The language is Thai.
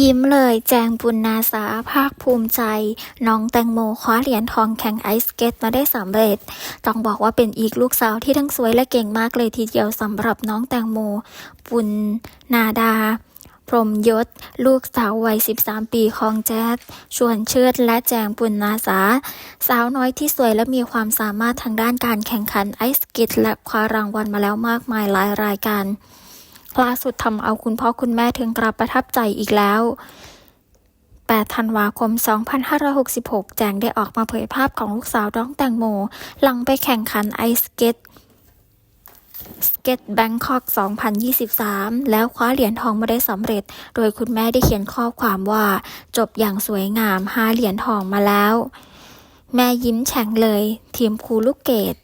ยิ้มเลยแจงปุณนาสาภาคภูมิใจ น้องแตงโมคว้าเหรียญทองแข่งไอซ์สเก็ตมาได้สำเร็จ ต้องบอกว่าเป็นอีกลูกสาวที่ทั้งสวยและเก่งมากเลยทีเดียวสำหรับน้องแตงโมปุณนาดา พรมยศ ลูกสาววัย 13 ปีของแจ๊ดชวนเชิดและแจงปุณนาสา สาวน้อยที่สวยและมีความสามารถทางด้านการแข่งขันไอซ์สเก็ตและคว้ารางวัลมาแล้วมากมายหลายรายการ ล่าสุดทำเอาคุณพ่อคุณแม่ถึงกรับประทับใจอีกแล้ว 8 ธันวาคม 2566 แจงได้ออกมาเผยภาพของลูกสาวน้องแตงโม หลังไปแข่งขันไอสเก็ตสเก็ตแบงคอก 2023 แล้วคว้าเหรียญทองมาได้สำเร็จ โดยคุณแม่ได้เขียนข้อความว่า จบอย่างสวยงาม5เหรียญทองมาแล้ว แม่ยิ้มแฉ่งเลย ทีมครูลูกเกด